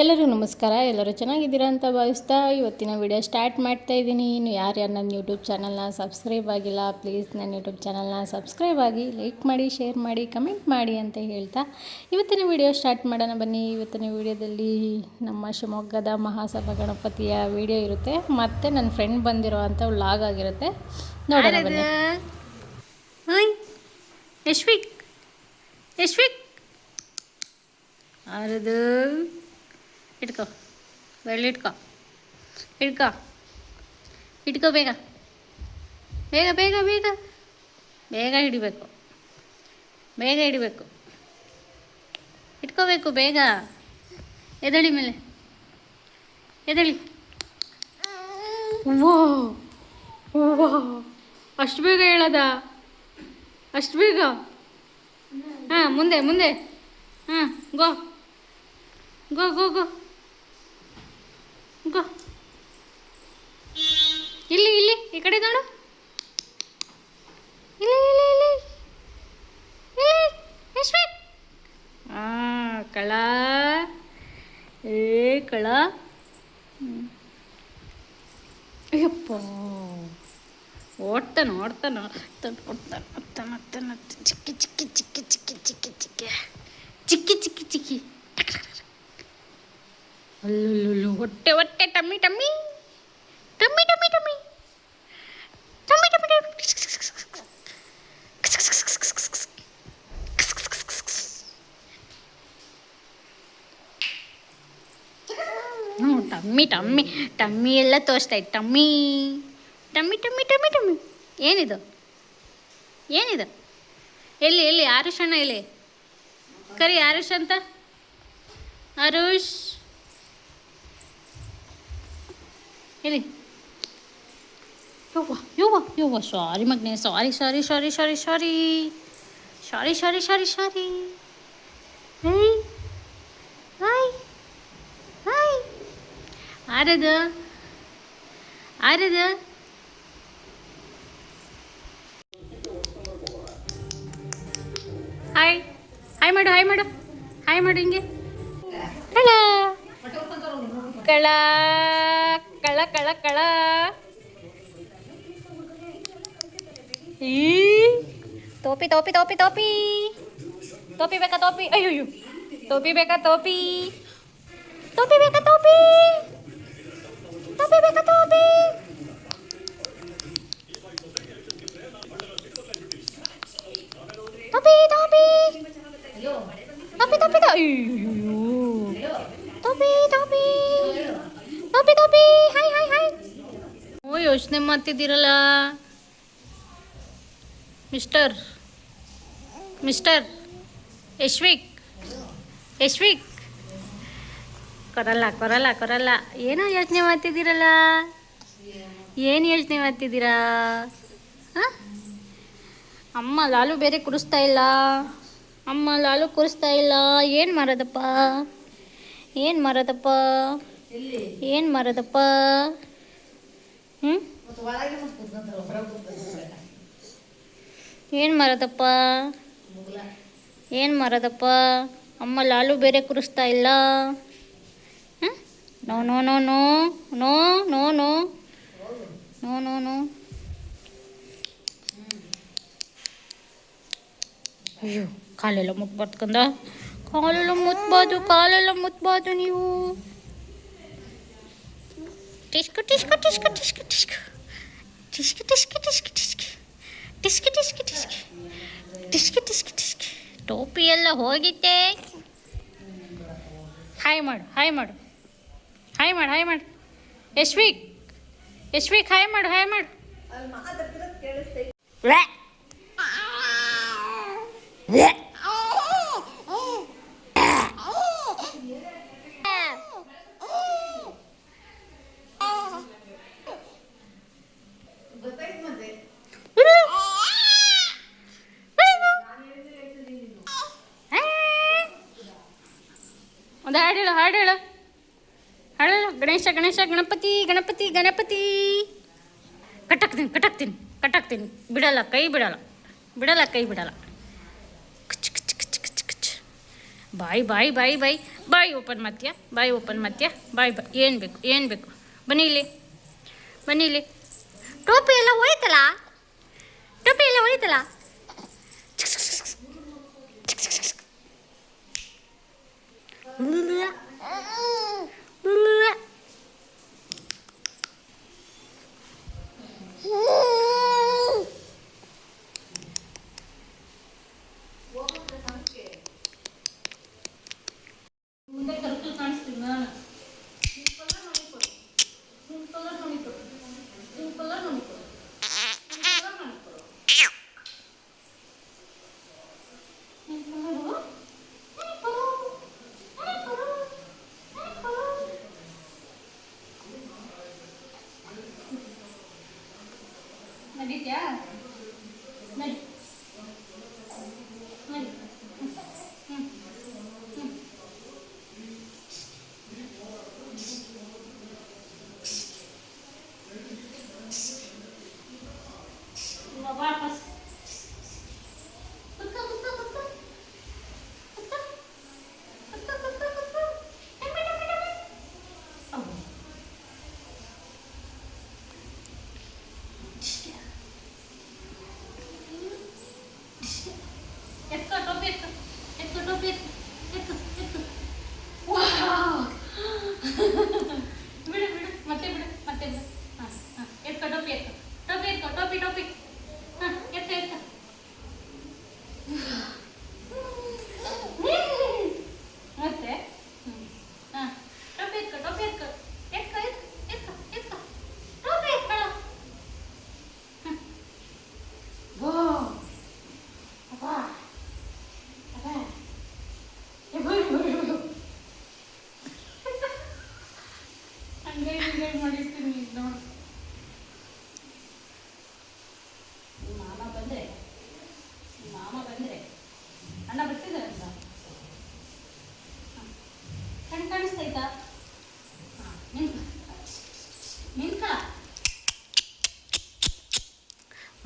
ಎಲ್ಲರಿಗೂ ನಮಸ್ಕಾರ. ಎಲ್ಲರೂ ಚೆನ್ನಾಗಿದ್ದೀರಾ ಅಂತ ಭಾವಿಸ್ತಾ ಇವತ್ತಿನ ವಿಡಿಯೋ ಸ್ಟಾರ್ಟ್ ಮಾಡ್ತಾ ಇದ್ದೀನಿ. ಇನ್ನು ಯಾರ್ಯಾರು ನನ್ನ ಯೂಟ್ಯೂಬ್ ಚಾನಲ್ನ ಸಬ್ಸ್ಕ್ರೈಬ್ ಆಗಿಲ್ಲ ಪ್ಲೀಸ್ ನನ್ನ ಯೂಟ್ಯೂಬ್ ಚಾನಲ್ನ ಸಬ್ಸ್ಕ್ರೈಬ್ ಆಗಿ ಲೈಕ್ ಮಾಡಿ ಶೇರ್ ಮಾಡಿ ಕಮೆಂಟ್ ಮಾಡಿ ಅಂತ ಹೇಳ್ತಾ ಇವತ್ತಿನ ವಿಡಿಯೋ ಸ್ಟಾರ್ಟ್ ಮಾಡೋಣ. ಬನ್ನಿ ಇವತ್ತಿನ ವಿಡಿಯೋದಲ್ಲಿ ನಮ್ಮ ಶಿವಮೊಗ್ಗದ ಮಹಾಸಭಾ ಗಣಪತಿಯ ವಿಡಿಯೋ ಇರುತ್ತೆ. ಮತ್ತು ನನ್ನ ಫ್ರೆಂಡ್ ಬಂದಿರೋ ಅಂಥ ವ್ಲಾಗ್ ಆಗಿರುತ್ತೆ. ನೋಡೋಣ ಬನ್ನಿ. ಯಶ್ವಿಕ್ ಯಶ್ವಿಕ್. ಆರದು ಇಟ್ಕೋ. ಬೆಳ್ಳಿ ಇಟ್ಕೋ. ಇಟ್ಕೋ. ಇಟ್ಕೋ ಬೇಗ. ಬೇಗ ಬೇಗ ಬೇಗ. ಬೇಗ ಹಿಡಿಬೇಕು. ಬೇಗ ಹಿಡಿಬೇಕು. ಇಟ್ಕೋಬೇಕು ಬೇಗ. ಎದಳಿ ಮೇಲೆ. ಎದಳಿ. ಓ ಓ ಅಷ್ಟು ಬೇಗ ಹೇಳದ? ಅಷ್ಟು ಬೇಗ? ಹಾಂ, ಮುಂದೆ ಮುಂದೆ. ಹಾಂ, ಗೋ. ಗೋ ಗೋ ಗೋ. ಈ ಕಡೆ ನೋಡು. ಕಳ. ಏ ಕಳ. ಅಯ್ಯಪ್ಪ. ಓಡ್ತಾನೆ ಓಡ್ತಾನೆ ಓಡ್ತಾನೆ ಓಡ್ತಾನೆ. ಟಮ್ಮಿ ಟಮ್ಮಿ ಟಮ್ಮಿ ಎಲ್ಲ ತೋರಿಸ್ತಾ ಇತ್ತು. Tummy tummy tummy tummy tummy. ಏನಿದು? ಏನಿದು? ಎಲ್ಲಿ ಎಲ್ಲಿ? ಆರುಷ್ ಅಣ್ಣ ಎಲ್ಲಿ? ಕರಿ ಆರುಷ್ ಅಂತ? ಆರುಷ್. ಎಲ್ಲಿ? ಯವ್ವ ಯವ್ವ ಯವ್ವ ಸಾರಿ ಮಗನೆ sorry sorry sorry sorry sorry sorry sorry sorry sorry hey hi hi ಆರದು ಆರದು ಹಾಯ್ ಹಾಯ್ ಮಾಡು ಹಾಯ್ ಮಾಡು ಹಾಯ್ ಮಾಡು ಹಿಂಗೆ ಕಳ ಕಳ ಕಳ ಕಳ ಕಳ ಈ ಟೋಪಿ ಟೋಪಿ ಟೋಪಿ ಟೋಪಿ ಟೋಪಿ ಬೇಕಾ ಟೋಪಿ ಅಯ್ಯೋ ಟೋಪಿ ಬೇಕಾ ಟೋಪಿ ಟೋಪಿ ಬೇಕಾ ಟೋಪಿ ಟೋಪಿ ಬೇಕಾ ಟೋಪಿ ಟೋಪಿ ಟೋಪಿ ಟೋಪಿ ಟೋಪಿ ಟೋ ಅಯ್ಯೋ ಟೋಪಿ ಟೋಪಿ ಟೋಪಿ ಟೋಪಿ ಹಾಯ್ ಹಾಯ್ ಹಾಯ್ ಓ ಯೋಚನೆ ಮಾಡ್ತಿದ್ದೀರಲ್ಲ ಮಿಸ್ಟರ್ ಮಿಸ್ಟರ್ ಯಶ್ವಿಕ್ ಯಶ್ವಿಕ್. ಕೊರಲ್ಲ ಕೊರಲ್ಲ ಕೊರಲ್ಲ. ಏನೋ ಯೋಚನೆ ಮಾಡ್ತಿದ್ದೀರಲ್ಲ? ಏನು ಯೋಚನೆ ಮಾಡ್ತಿದ್ದೀರಾ? ಹಾಂ? ಅಮ್ಮ ಲಾಲು ಬೇರೆ ಕುರಿಸ್ತಾ ಇಲ್ಲ. ಅಮ್ಮ ಲಾಲು ಕುರಿಸ್ತಾ ಇಲ್ಲ. ಏನು ಮಾಡೋದಪ್ಪ? ಏನು ಮಾಡೋದಪ್ಪ? ಏನು ಮಾಡೋದಪ್ಪ? ಹ್ಞೂ ಏನು ಮಾಡೋದಪ್ಪ ಏನು ಮಾಡೋದಪ್ಪ ಅಮ್ಮ ಲಾಲು ಬೇರೆ ಕುಡಿಸ್ತಾ ಇಲ್ಲ. ಹಾಂ? No no no no no no no no no no. ಅಯ್ಯೋ, ಕಾಲೆಲ್ಲ ಮುಟ್ಬಾರ್ದು ಕಂದ ಕಾಲೆಲ್ಲ ಮುಟ್ಬಾರ್ದು ಕಾಲೆಲ್ಲ ಮುಟ್ಬಾರ್ದು ನೀವು. ಟಿಸ್ಕು ಟಿಸ್ಕು ಟಿಸ್ಕು ಟಿಸ್ಕು ಟಿಸ್ಕು. ಟಿಸ್ಕು ಟಿಸ್ಕಿ ಟಿಸ್ಕಿ ಟಿಸ್ಕಿ ಟಿಸ್ಕು ಟಿಸ್ಕಿ ಟಿಸ್ಕಿ ಟಿಸ್ಕಿ ಟಿಸ್ಕಿ ಟಿಸ್ಕು ಟೋಪಿ ಎಲ್ಲ ಹೋಗಿದ್ದೆ ಹಾಯ್ ಮಾಡು ಹಾಯ್ ಮಾಡು ಹಾಯ್ ಮಾಡು ಹಾಯ್ ಮಾಡು ಯಶ್ವಿಕ್ ಯಶ್ವಿಕ್ ಹಾಯ್ ಮಾಡು ಹಾಯ್ ಮಾಡು ವ್ಯಾ. ವ್ಯಾ. ಒಂದು ಹಾಡು ಹೇಳು ಹಾಡು ಹೇಳು. ಹಾಡು ಹೇಳು. ಗಣೇಶ ಗಣೇಶ, ಗಣಪತಿ ಗಣಪತಿ ಗಣಪತಿ. ಕಟ್ಟಾಕ್ತೀನಿ ಕಟ್ಟಾಕ್ತೀನಿ ಕಟ್ಟಾಕ್ತೀನಿ. ಬಿಡಲ್ಲ, ಕೈ ಬಿಡಲ್ಲ. ಬಿಡಲ್ಲ, ಕೈ ಬಿಡಲ್ಲ. ಕಚ್ ಕಚ್ ಕಚ್ ಕಚ್ ಕಚ್. ಬಾಯ್ ಬಾಯ್ ಬಾಯ್ ಬಾಯ್. ಬಾಯ್ ಓಪನ್ ಮತ್ಯ ಬಾಯ್ ಓಪನ್ ಮತ್ಯ ಬಾಯ್ ಬಾಯ್. ಏನು ಬೇಕು ಏನು ಬೇಕು? ಬನ್ನಿ ಇಲ್ಲಿ. ಬನ್ನಿ ಇಲ್ಲಿ. ಟೋಪಿ ಎಲ್ಲ ಹೋಯ್ತಲ್ಲ ಟೋಪಿ ಎಲ್ಲ ಹೋಯ್ತಲ್ಲ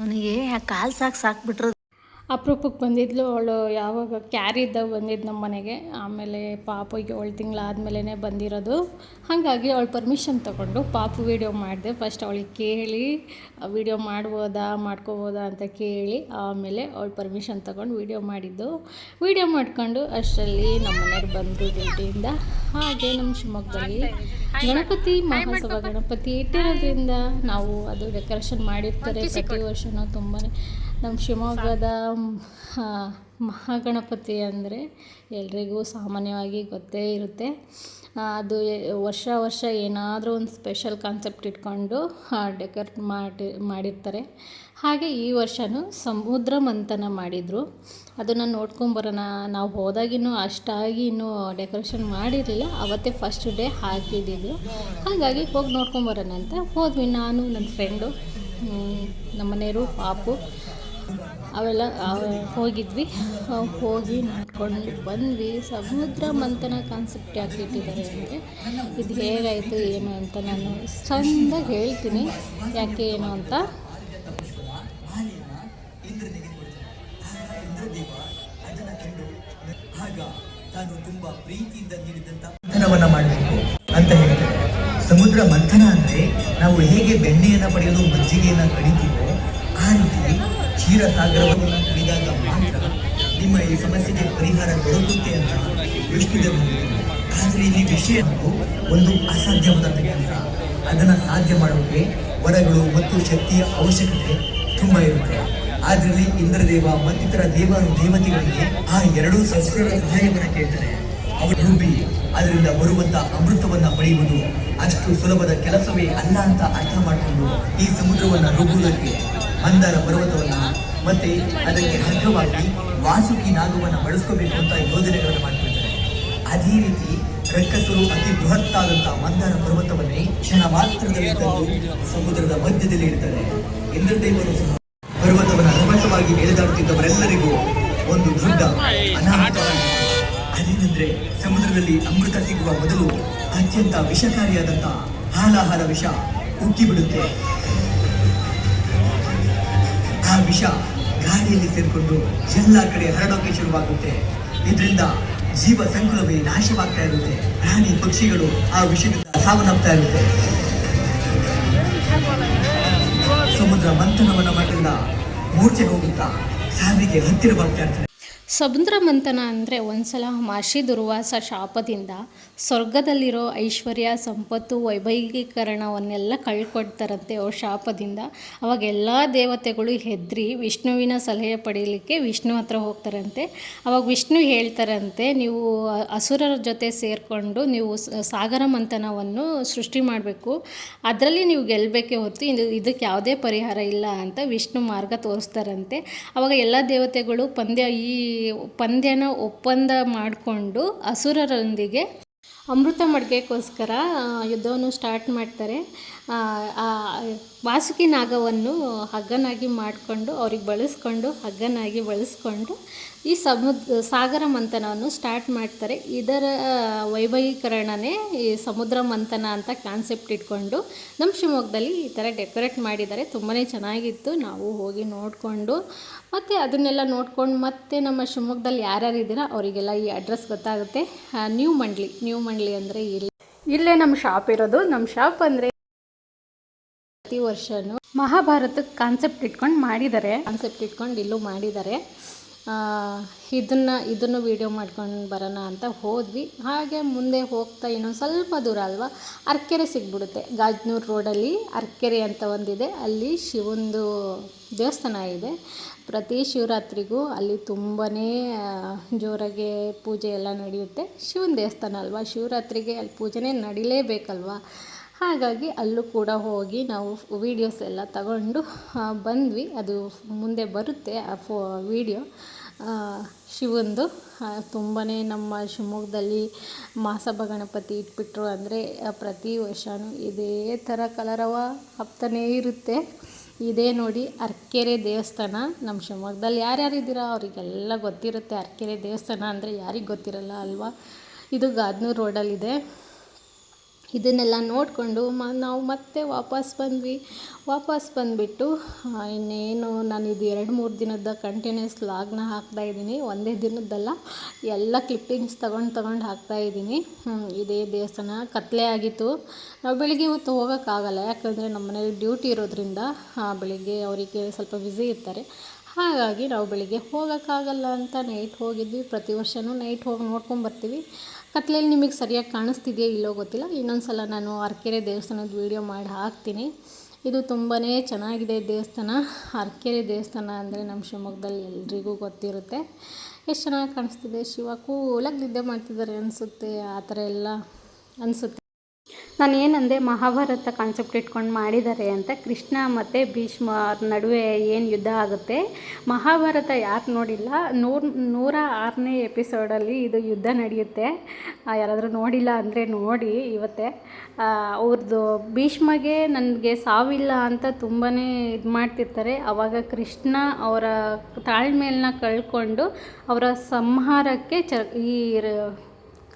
ಅವನಿಗೆ ಕಾಲು ಸಾಕು ಸಾಕ್ಬಿಟ್ರು. ಅಪರೂಪಕ್ಕೆ ಬಂದಿದ್ಲು ಅವಳು ಯಾವಾಗ ಕ್ಯಾರಿ ಇದ್ದಾಗ ಬಂದಿದ್ದು ನಮ್ಮ ಮನೆಗೆ. ಆಮೇಲೆ ಪಾಪಿಗೆ ಏಳು ತಿಂಗಳಾದ್ಮೇಲೆ ಬಂದಿರೋದು. ಹಾಗಾಗಿ ಅವಳು ಪರ್ಮಿಷನ್ ತೊಗೊಂಡು ಪಾಪು ವೀಡಿಯೋ ಮಾಡಿದೆ. ಫಸ್ಟ್ ಅವಳಿಗೆ ಕೇಳಿ ವೀಡಿಯೋ ಮಾಡ್ಬೋದಾ ಮಾಡ್ಕೋಬೋದಾ ಅಂತ ಕೇಳಿ ಆಮೇಲೆ ಅವಳು ಪರ್ಮಿಷನ್ ತೊಗೊಂಡು ವೀಡಿಯೋ ಮಾಡಿದ್ದು. ವೀಡಿಯೋ ಮಾಡ್ಕೊಂಡು ಅಷ್ಟರಲ್ಲಿ ನಮ್ಮ ಮನೆಯವ್ರು ಬಂದರು ಡ್ಯೂಟಿಯಿಂದ ಹಾಗೆ ನಮ್ಮ ಶಿವಮೊಗ್ಗದಲ್ಲಿ ಗಣಪತಿ ಮಹೋತ್ಸವ ಗಣಪತಿ ಇಟ್ಟಿರೋದ್ರಿಂದ ನಾವು ಅದು ಡೆಕೋರೇಷನ್ ಮಾಡಿರ್ತಾರೆ ಪ್ರತಿ ವರ್ಷವೂ ತುಂಬಾ ನಮ್ಮ ಶಿವಮೊಗ್ಗದ ಮಹಾಗಣಪತಿ ಅಂದರೆ ಎಲ್ರಿಗೂ ಸಾಮಾನ್ಯವಾಗಿ ಗೊತ್ತೇ ಇರುತ್ತೆ. ಅದು ವರ್ಷ ವರ್ಷ ಏನಾದರೂ ಒಂದು ಸ್ಪೆಷಲ್ ಕಾನ್ಸೆಪ್ಟ್ ಇಟ್ಕೊಂಡು ಡೆಕೋರೇಟ್ ಮಾಡಿ, ಮಾಡಿರ್ತಾರೆ. ಹಾಗೆ ಈ ವರ್ಷವೂ ಸಮುದ್ರ ಮಂಥನ ಮಾಡಿದರು. ಅದನ್ನು ನೋಡ್ಕೊಂಬರೋಣ ನಾವು ಹೋದಾಗಿನೂ ಅಷ್ಟಾಗಿ ಇನ್ನೂ ಡೆಕೋರೇಷನ್ ಮಾಡಿರಲಿಲ್ಲ. ಅವತ್ತೇ ಫಸ್ಟ್ ಡೇ ಹಾಕಿದ್ದಿದ್ದು ಹಾಗಾಗಿ ಹೋಗಿ ನೋಡ್ಕೊಂಬರೋಣ ಅಂತ ಹೋದ್ವಿ. ನಾನು, ನನ್ನ ಫ್ರೆಂಡು ನಮ್ಮನೆಯವರು ಪಾಪು. ಅವೆಲ್ಲ ಹೋಗಿದ್ವಿ. ಹೋಗಿ ನೋಡ್ಕೊಂಡು ಬಂದ್ವಿ. ಸಮುದ್ರ ಮಂಥನ ಕಾನ್ಸೆಪ್ಟ್ ಯಾಕೆ ಇಟ್ಟಿದ್ದಾರೆ ಅಂದರೆ, ಇದು ಹೇಗಾಯಿತು, ಏನು ಅಂತ ನಾನು ಚಂದ ಹೇಳ್ತೀನಿ. ಯಾಕೆ, ಏನು ಅಂತ. ಮಂಥನವನ್ನು ಮಾಡಬೇಕು ಅಂತ ಹೇಳ್ತಾರೆ. ಸಮುದ್ರ ಮಂಥನ ಅಂದ್ರೆ, ನಾವು ಹೇಗೆ ಬೆಣ್ಣೆಯನ್ನ ಪಡೆಯಲು ಮಜ್ಜಿಗೆಯನ್ನ ಕಡಿತೀವೋ, ಆ ರೀತಿ ಕ್ಷೀರಸಾಗರವನ್ನ ಕುಡಿದಾಗ ಮಾತ್ರ ನಿಮ್ಮ ಈ ಸಮಸ್ಯೆಗೆ ಪರಿಹಾರ ದೊರಕುತ್ತೆ ಅಂತ ವಿಷ್ಣುದೇವರು ಆದರೆ ಇಲ್ಲಿ ವಿಷಯ ಒಂದು ಅಸಾಧ್ಯವಾದಂಥ ಕೆಲಸ ಅದನ್ನು ಸಾಧ್ಯ ಮಾಡೋಕೆ ವರಗಳು ಮತ್ತು ಶಕ್ತಿಯ ಅವಶ್ಯಕತೆ ತುಂಬ ಇರುತ್ತೆ. ಆದ್ರಲ್ಲಿ ಇಂದ್ರದೇವ ಮತ್ತಿತರ ದೇವಾನು ದೇವತೆಗಳಿಗೆ ಆ ಎರಡೂ ಸಂಸ್ಕೃತ ಸಹಾಯವನ್ನು ಕೇಳ್ತಾರೆ. ಅವರು ರುಬ್ಬಿ ಅದರಿಂದ ಬರುವಂಥ ಅಮೃತವನ್ನ ಪಡೆಯುವುದು ಅಷ್ಟು ಸುಲಭದ ಕೆಲಸವೇ ಅಲ್ಲ ಅಂತ ಅರ್ಥ ಮಾಡಿಕೊಂಡು ಈ ಸಮುದ್ರವನ್ನ ರುಬ್ಬುವುದಕ್ಕೆ ಮಂದಾರ ಪರ್ವತವನ್ನ ಮತ್ತೆ ಅದಕ್ಕೆ ಹಗ್ಗವಾಗಿ ವಾಸುಕಿ ನಾಗವನ್ನು ಬಳಸ್ಕೋಬೇಕು ಅಂತ ಯೋಜನೆಗಳನ್ನು ಮಾಡ್ಕೊಳ್ತಾರೆ ಅದೇ ರೀತಿ ರಕ್ಕಸರು ಅತಿ ಬೃಹತ್ತಾದಂತಹ ಮಂದಾರ ಪರ್ವತವನ್ನೇ ಕ್ಷಣ ಮಾತ್ರದಲ್ಲಿ ಸಮುದ್ರದ ಮಧ್ಯದಲ್ಲಿ ಇಡ್ತಾರೆ. ಇಂದ್ರದೇವರು ಸಹ ಪರ್ವತವನ್ನು ರಭಸವಾಗಿ ಎಳೆದಾಡುತ್ತಿದ್ದವರೆಲ್ಲರಿಗೂ ಒಂದು ದೊಡ್ಡ ಅನಾಹುತ ಅದೇನೆಂದ್ರೆ ಸಮುದ್ರದಲ್ಲಿ ಅಮೃತ ಸಿಗುವ ಮೊದಲು ಅತ್ಯಂತ ವಿಷಕಾರಿಯಾದಂತಹ ಹಾಲಾಹಾರ ವಿಷ ಉಕ್ಕಿ ಬಿಡುತ್ತೆ ಆ ವಿಷ ಗಾಳಿಯಲ್ಲಿ ಸೇರಿಕೊಂಡು ಎಲ್ಲ ಕಡೆ ಹರಡೋಕೆ ಶುರುವಾಗುತ್ತೆ. ಇದರಿಂದ ಜೀವ ಸಂಕುಲವೇ ನಾಶವಾಗ್ತಾ ಇರುತ್ತೆ. ಪ್ರಾಣಿ ಪಕ್ಷಿಗಳು ಆ ವಿಷಯದಿಂದ ಸಾವನ್ನಪ್ತಾ ಇರುತ್ತೆ. ಸಮುದ್ರ ಮಂಥನವನ್ನು ಮಾಡಿದ ಮೂರ್ಛೆ ಹೋಗುತ್ತಾ ಸಾವಿಗೆ ಹತ್ತಿರವಾಗ್ತಾ ಇರ್ತಾರೆ ಸಮುದ್ರ ಮಂಥನ ಅಂದರೆ ಒಂದ್ಸಲ ಮಾಷಿ ದುರ್ವಾಸ ಶಾಪದಿಂದ ಸ್ವರ್ಗದಲ್ಲಿರೋ ಐಶ್ವರ್ಯ ಸಂಪತ್ತು ವೈಭವೀಕರಣವನ್ನೆಲ್ಲ ಕಳ್ಕೊಡ್ತಾರಂತೆ ಅವ್ರ ಶಾಪದಿಂದ. ಅವಾಗ ಎಲ್ಲ ದೇವತೆಗಳು ಹೆದ್ರಿ ವಿಷ್ಣುವಿನ ಸಲಹೆ ಪಡೀಲಿಕ್ಕೆ ವಿಷ್ಣು ಹತ್ರ ಹೋಗ್ತಾರಂತೆ. ಅವಾಗ ವಿಷ್ಣು ಹೇಳ್ತಾರಂತೆ, ನೀವು ಅಸುರರ ಜೊತೆ ಸೇರಿಕೊಂಡು ನೀವು ಸಾಗರ ಮಂಥನವನ್ನು ಸೃಷ್ಟಿ ಮಾಡಬೇಕು. ಅದರಲ್ಲಿ ನೀವು ಗೆಲ್ಲಬೇಕೇ ಹೊತ್ತು ಇದು, ಇದಕ್ಕೆ ಯಾವುದೇ ಪರಿಹಾರ ಇಲ್ಲ ಅಂತ ವಿಷ್ಣು ಮಾರ್ಗ ತೋರಿಸ್ತಾರಂತೆ. ಅವಾಗ ಎಲ್ಲ ದೇವತೆಗಳು ಪಂದ್ಯ ಈ ಪಂದ್ಯನ ಒಪ್ಪಂದ ಮಾಡಿಕೊಂಡು ಅಸುರರೊಂದಿಗೆ ಅಮೃತ ಮಡ್ಗೆಗೋಸ್ಕರ ಯುದ್ಧವನ್ನು ಸ್ಟಾರ್ಟ್ ಮಾಡ್ತಾರೆ. ವಾಸುಕಿ ನಾಗವನ್ನು ಹಗ್ಗನಾಗಿ ಮಾಡಿಕೊಂಡು ಅವ್ರಿಗೆ ಬಳಸ್ಕೊಂಡು, ಹಗ್ಗನಾಗಿ ಬಳಸ್ಕೊಂಡು ಈ ಸಮುದ್ರ ಸಾಗರ ಮಂಥನವನ್ನು ಸ್ಟಾರ್ಟ್ ಮಾಡ್ತಾರೆ. ಇದರ ವೈಭವೀಕರಣನೇ ಈ ಸಮುದ್ರ ಮಂಥನ ಅಂತ ಕಾನ್ಸೆಪ್ಟ್ ಇಟ್ಕೊಂಡು ನಮ್ಮ ಶಿವಮೊಗ್ಗದಲ್ಲಿ ಈ ಥರ ಡೆಕೋರೇಟ್ ಮಾಡಿದ್ದಾರೆ. ತುಂಬಾ ಚೆನ್ನಾಗಿತ್ತು. ನಾವು ಹೋಗಿ ನೋಡಿಕೊಂಡು ಮತ್ತು ಅದನ್ನೆಲ್ಲ ನೋಡ್ಕೊಂಡು ಮತ್ತೆ ನಮ್ಮ ಶಿವಮೊಗ್ಗದಲ್ಲಿ ಯಾರ್ಯಾರು ಇದ್ದೀರಾ ಅವರಿಗೆಲ್ಲ ಈ ಅಡ್ರೆಸ್ ಗೊತ್ತಾಗುತ್ತೆ. ನ್ಯೂ ಮಂಡ್ಲಿ. ನ್ಯೂ ಮಂಡ್ಲಿ ಅಂದರೆ ಇಲ್ಲಿ. ಇಲ್ಲೇ ನಮ್ಮ ಶಾಪ್ ಇರೋದು. ನಮ್ಮ ಶಾಪ್ ಅಂದರೆ ಪ್ರತಿ ವರ್ಷನೂ ಮಹಾಭಾರತಕ್ಕೆ ಕಾನ್ಸೆಪ್ಟ್ ಇಟ್ಕೊಂಡು ಮಾಡಿದ್ದಾರೆ ಕಾನ್ಸೆಪ್ಟ್ ಇಟ್ಕೊಂಡು ಇಲ್ಲೂ ಮಾಡಿದ್ದಾರೆ ಇದನ್ನು ಇದನ್ನು ವೀಡಿಯೋ ಮಾಡ್ಕೊಂಡು ಬರೋಣ ಅಂತ ಹೋದ್ವಿ. ಹಾಗೆ ಮುಂದೆ ಹೋಗ್ತಾ ಇನ್ನೊಂದು ಸ್ವಲ್ಪ ದೂರ ಅಲ್ವಾ ಅರ್ಕೆರೆ ಸಿಗ್ಬಿಡುತ್ತೆ. ಗಾಜನೂರು ರೋಡಲ್ಲಿ ಅರ್ಕೆರೆ ಅಂತ ಒಂದಿದೆ. ಅಲ್ಲಿ ಶಿವಂದು ದೇವಸ್ಥಾನ ಇದೆ. ಪ್ರತಿ ಶಿವರಾತ್ರಿಗೂ ಅಲ್ಲಿ ತುಂಬಾ ಜೋರಾಗಿ ಪೂಜೆ ಎಲ್ಲ ನಡೆಯುತ್ತೆ. ಶಿವನ ದೇವಸ್ಥಾನ ಅಲ್ವಾ? ಶಿವರಾತ್ರಿಗೆ ಅಲ್ಲಿ ಪೂಜೆನೇ ನಡಿಲೇಬೇಕಲ್ವಾ? ಹಾಗಾಗಿ ಅಲ್ಲೂ ಕೂಡ ಹೋಗಿ ನಾವು ವೀಡಿಯೋಸ್ ಎಲ್ಲ ತಗೊಂಡು ಬಂದ್ವಿ. ಅದು ಮುಂದೆ ಬರುತ್ತೆ ಆ ಫೋ ವೀಡಿಯೋ ಶಿವಂದು ತುಂಬಾ ನಮ್ಮ ಶಿವಮೊಗ್ಗದಲ್ಲಿ ಮಾಸಭ ಗಣಪತಿ ಇಟ್ಬಿಟ್ರು ಅಂದರೆ ಪ್ರತಿ ವರ್ಷವೂ ಇದೇ ಥರ ಕಲರವ ಹಪ್ತನೇ ಇರುತ್ತೆ. ಇದೇ ನೋಡಿ ಅರ್ಕೆರೆ ದೇವಸ್ಥಾನ. ನಮ್ಮ ಶಿವಮೊಗ್ಗದಲ್ಲಿ ಯಾರ್ಯಾರಿದ್ದೀರಾ ಅವರಿಗೆಲ್ಲ ಗೊತ್ತಿರುತ್ತೆ ಅರ್ಕೆರೆ ದೇವಸ್ಥಾನ ಅಂದರೆ ಯಾರಿಗೆ ಗೊತ್ತಿರಲ್ಲ ಅಲ್ವಾ? ಇದು ಗಾದ್ನೂರು ರೋಡಲ್ಲಿದೆ. ಇದನ್ನೆಲ್ಲ ನೋಡಿಕೊಂಡು ಮ, ನಾವು ಮತ್ತೆ ವಾಪಸ್ ಬಂದ್ವಿ. ವಾಪಸ್ ಬಂದುಬಿಟ್ಟು ಇನ್ನೇನು ನಾನು ಇದು ಎರಡು ಮೂರು ದಿನದ ಕಂಟಿನ್ಯೂಸ್ ಲಾಗ್ನ ಹಾಕ್ತಾ ಇದ್ದೀನಿ. ಒಂದೇ ದಿನದ್ದಲ್ಲ, ಎಲ್ಲ ಕ್ಲಿಪ್ಪಿಂಗ್ಸ್ ತಗೊಂಡು ತಗೊಂಡು ಹಾಕ್ತಾ ಇದ್ದೀನಿ. ಇದೇ ದೇವಸ್ಥಾನ ಕತ್ತಲೆ ಆಗಿತ್ತು. ನಾವು ಬೆಳಿಗ್ಗೆ ಹೊತ್ತು ಹೋಗೋಕ್ಕಾಗಲ್ಲ, ಯಾಕಂದರೆ ನಮ್ಮ ಮನೇಲಿ ಡ್ಯೂಟಿ ಇರೋದ್ರಿಂದ ಬೆಳಿಗ್ಗೆ ಅವರಿಗೆ ಸ್ವಲ್ಪ ಬ್ಯುಸಿ ಇರ್ತಾರೆ. ಹಾಗಾಗಿ ನಾವು ಬೆಳಿಗ್ಗೆ ಹೋಗೋಕ್ಕಾಗಲ್ಲ ಅಂತ ನೈಟ್ ಹೋಗಿದ್ವಿ. ಪ್ರತಿ ವರ್ಷವೂ ನೈಟ್ ಹೋಗಿ ನೋಡ್ಕೊಂಬರ್ತೀವಿ ಕತ್ಲೆಯಲ್ಲಿ ನಿಮಗೆ ಸರಿಯಾಗಿ ಕಾಣಿಸ್ತಿದೆಯಾ ಇಲ್ಲೋ ಗೊತ್ತಿಲ್ಲ. ಇನ್ನೊಂದು ಸಲ ನಾನು ಅರ್ಕೆರೆ ದೇವಸ್ಥಾನದ ವೀಡಿಯೋ ಮಾಡಿ ಹಾಕ್ತೀನಿ. ಇದು ತುಂಬಾ ಚೆನ್ನಾಗಿದೆ ದೇವಸ್ಥಾನ. ಅರ್ಕೆರೆ ದೇವಸ್ಥಾನ ಅಂದರೆ ನಮ್ಮ ಶಿವಮೊಗ್ಗದಲ್ಲಿ ಎಲ್ರಿಗೂ ಗೊತ್ತಿರುತ್ತೆ. ಎಷ್ಟು ಚೆನ್ನಾಗಿ ಕಾಣಿಸ್ತಿದೆ. ಶಿವ ಕೂಲಾಗಿ ನಿದ್ದೆ ಮಾಡ್ತಿದ್ದಾರೆ ಅನಿಸುತ್ತೆ. ಆ ಥರ ಎಲ್ಲ ಅನಿಸುತ್ತೆ. ನಾನು ಏನಂದೆ ಮಹಾಭಾರತ ಕಾನ್ಸೆಪ್ಟ್ ಇಟ್ಕೊಂಡು ಮಾಡಿದ್ದಾರೆ ಅಂತ ಕೃಷ್ಣ ಮತ್ತು ಭೀಷ್ಮ ನಡುವೆ ಏನು ಯುದ್ಧ ಆಗುತ್ತೆ? ಮಹಾಭಾರತ ಯಾರು ನೋಡಿಲ್ಲ. ನೂರ್, ನೂರ ಆರನೇ ಎಪಿಸೋಡಲ್ಲಿ ಇದು ಯುದ್ಧ ನಡೆಯುತ್ತೆ. ಯಾರಾದರೂ ನೋಡಿಲ್ಲ ಅಂದರೆ ನೋಡಿ ಇವತ್ತೇ. ಅವ್ರದ್ದು ಭೀಷ್ಮಗೆ ನನಗೆ ಸಾವಿಲ್ಲ ಅಂತ ತುಂಬಾ ಇದು ಮಾಡ್ತಿರ್ತಾರೆ. ಆವಾಗ ಕೃಷ್ಣ ಅವರ ತಾಳ್ಮೇಲನ್ನ ಕಳ್ಕೊಂಡು ಅವರ ಸಂಹಾರಕ್ಕೆ ಚ, ಈ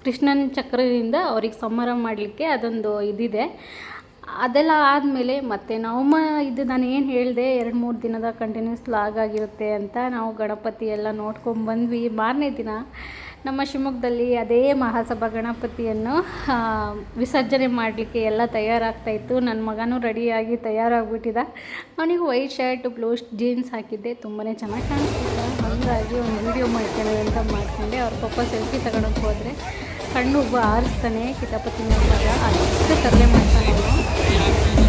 ಕೃಷ್ಣನ ಚಕ್ರದಿಂದ ಅವ್ರಿಗೆ ಸಂಹಾರ ಮಾಡಲಿಕ್ಕೆ ಅದೊಂದು ಇದಿದೆ. ಅದೆಲ್ಲ ಆದಮೇಲೆ ಮತ್ತೆ ನವಮ ಇದು ನಾನು ಏನು ಹೇಳಿದೆ, ಎರಡು ಮೂರು ದಿನದ ಕಂಟಿನ್ಯೂಸ್ ಲಾಗ್ ಆಗಿರುತ್ತೆ ಅಂತ ನಾವು ಗಣಪತಿ ಎಲ್ಲ ನೋಡ್ಕೊಂಡು ಬಂದ್ವಿ. ಮಾರನೇ ದಿನ ನಮ್ಮ ಶಿವಮೊಗ್ಗದಲ್ಲಿ ಅದೇ ಮಹಾಸಭಾ ಗಣಪತಿಯನ್ನು ವಿಸರ್ಜನೆ ಮಾಡಲಿಕ್ಕೆ ಎಲ್ಲ ತಯಾರಾಗ್ತಾ ಇತ್ತು. ನನ್ನ ಮಗನೂ ರೆಡಿಯಾಗಿ ತಯಾರಾಗ್ಬಿಟ್ಟಿದ್ದ ಅವನಿಗೆ ವೈಟ್ ಶರ್ಟ್ ಬ್ಲೂ ಜೀನ್ಸ್ ಹಾಕಿದ್ದೆ. ತುಂಬಾ ಚೆನ್ನಾಗಿ ಕಾಣಿಸ್ತಿದ್ದ ಹಾಗಾಗಿ ಒಂದು ವೀಡಿಯೋ ಮಾಡ್ಕೊಳ್ಳಿ ಅಂತ ಮಾಡ್ಕೊಂಡೆ. ಅವ್ರ ಪಪ್ಪ ಸೆಲ್ಫಿ ತಗೊಳಕ್ಕೆ ಹೋದರೆ. ಕಣ್ಣು ಆರಿಸ್ತಾನೆ ಕಿತಾಪತಿ ಮಗ ಅಷ್ಟು ತರಲೆ ಮಾಡ್ತಾನೆ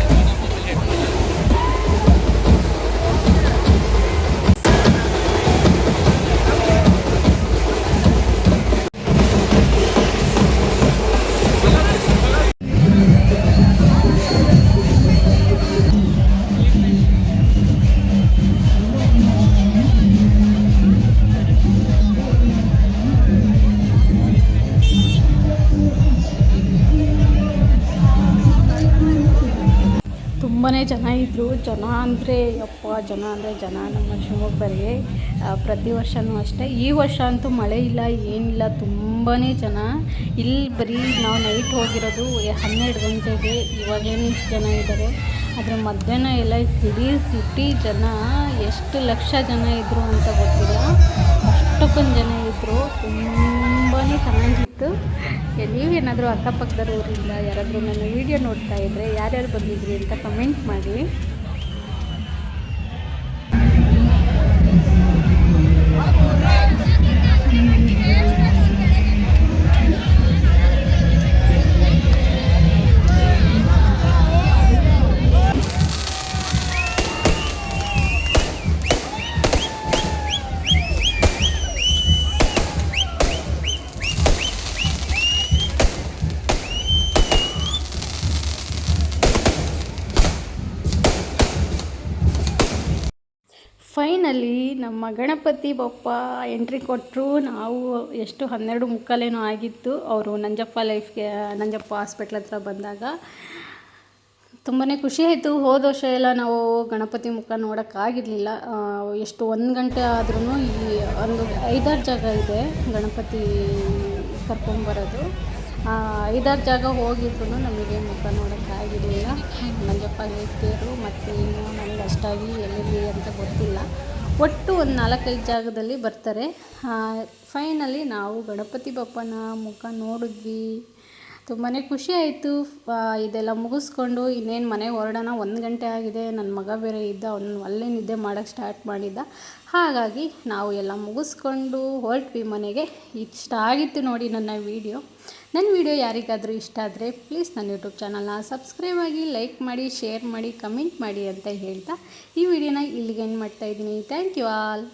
ಜನ ಅಂದರೆ, ಯಪ್ಪ, ಜನ ಅಂದರೆ ಜನ ನಮ್ಮ ಶಿವಮೊಗ್ಗರಿಗೆ ಪ್ರತಿ ವರ್ಷವೂ ಅಷ್ಟೇ. ಈ ವರ್ಷ ಅಂತೂ ಮಳೆ ಇಲ್ಲ, ಏನಿಲ್ಲ ತುಂಬಾ ಜನ. ಇಲ್ಲಿ ಬರೀ ನಾವು ನೈಟ್ ಹೋಗಿರೋದು ಹನ್ನೆರಡು ಗಂಟೆಗೆ, ಇವಾಗೇನು ಇಷ್ಟು ಜನ ಇದ್ದಾರೆ ಅದರ ಮಧ್ಯಾಹ್ನ ಎಲ್ಲ ಇಡೀ ಸಿಟಿ ಜನ, ಎಷ್ಟು ಲಕ್ಷ ಜನ ಇದ್ದರು ಅಂತ ಗೊತ್ತಿಲ್ಲ. ಅಷ್ಟಕ್ಕೊಂದು ಜನ ಇದ್ದರು ತುಂಬಾ ಚೆನ್ನಾಗಿತ್ತು. ನೀವೇನಾದರೂ ಅಕ್ಕಪಕ್ಕದ ಊರಿಂದ ಯಾರಾದರೂ ನನ್ನ ವೀಡಿಯೋ ನೋಡ್ತಾ ಇದ್ದರೆ ಯಾರ್ಯಾರು ಬಂದಿದ್ರಿ ಅಂತ ಕಮೆಂಟ್ ಮಾಡಿ. ಫೈನಲಿ ನಮ್ಮ ಗಣಪತಿ ಬಪ್ಪ ಎಂಟ್ರಿ ಕೊಟ್ಟರು ನಾವು ಎಷ್ಟು ಹನ್ನೆರಡು ಮುಕ್ಕಾಲೇನೋ ಆಗಿತ್ತು. ಅವರು ನಂಜಪ್ಪ ಲೈಫ್ಗೆ, ನಂಜಪ್ಪ ಹಾಸ್ಪಿಟ್ಲ್ ಹತ್ರ ಬಂದಾಗ. ತುಂಬಾ ಖುಷಿ ಆಯಿತು. ಹೋದ ವರ್ಷ ಎಲ್ಲ ನಾವು ಗಣಪತಿ ಮುಖ ನೋಡೋಕ್ಕಾಗಿರಲಿಲ್ಲ ಎಷ್ಟು ಒಂದು ಗಂಟೆ ಆದ್ರೂ ಈ ಒಂದು ಐದಾರು ಜಾಗ ಇದೆ ಗಣಪತಿ ಕರ್ಕೊಂಬರೋದು ಐದಾರು ಜಾಗ ಹೋಗಿದ್ರು ನಮಗೆ ಮುಖ ನೋಡೋಕ್ಕಾಗಿರಲಿಲ್ಲ ನಂಜಪ್ಪ ಹೇಳ್ತಿದ್ರು ಮತ್ತು ಇನ್ನೂ ನನಗೆ ಅಷ್ಟಾಗಿ ಎಲ್ಲೆಲ್ಲಿ ಅಂತ ಗೊತ್ತಿಲ್ಲ. ಒಟ್ಟು ಒಂದು ನಾಲ್ಕೈದು ಜಾಗದಲ್ಲಿ ಬರ್ತಾರೆ. ಫೈನಲಿ ನಾವು ಗಣಪತಿ ಬಪ್ಪನ ಮುಖ ನೋಡಿದ್ವಿ. ತುಂಬಾ ಖುಷಿ ಆಯಿತು. ಇದೆಲ್ಲ ಮುಗಿಸ್ಕೊಂಡು ಇನ್ನೇನು ಮನೆ ಹೊರಡೋಣ ಒಂದು ಗಂಟೆ ಆಗಿದೆ. ನನ್ನ ಮಗ ಬೇರೆ ಇದ್ದ, ಅವನು ಅಲ್ಲೇ ನಿದ್ದೆ ಮಾಡೋಕ್ಕೆ ಸ್ಟಾರ್ಟ್ ಮಾಡಿದ್ದ. ಹಾಗಾಗಿ ನಾವು ಎಲ್ಲ ಮುಗಿಸ್ಕೊಂಡು ಹೊರಟ್ವಿ ಮನೆಗೆ. ಇಷ್ಟ ಆಗಿತ್ತು ನೋಡಿ ನನ್ನ ವೀಡಿಯೋ ನನ್ನ ವಿಡಿಯೋ ಯಾರಿಗಾದರೂ ಇಷ್ಟ ಆದರೆ ಪ್ಲೀಸ್ ನನ್ನ ಯೂಟ್ಯೂಬ್ ಚಾನಲ್ನ ಸಬ್ಸ್ಕ್ರೈಬ್ ಆಗಿ ಲೈಕ್ ಮಾಡಿ ಶೇರ್ ಮಾಡಿ ಕಮೆಂಟ್ ಮಾಡಿ ಅಂತ ಹೇಳ್ತಾ ಈ ವಿಡಿಯೋನ ಇಲ್ಲಿಗೆ ಏನು ಮಾಡ್ತಾಯಿದ್ದೀನಿ ಥ್ಯಾಂಕ್ ಯು ಆಲ್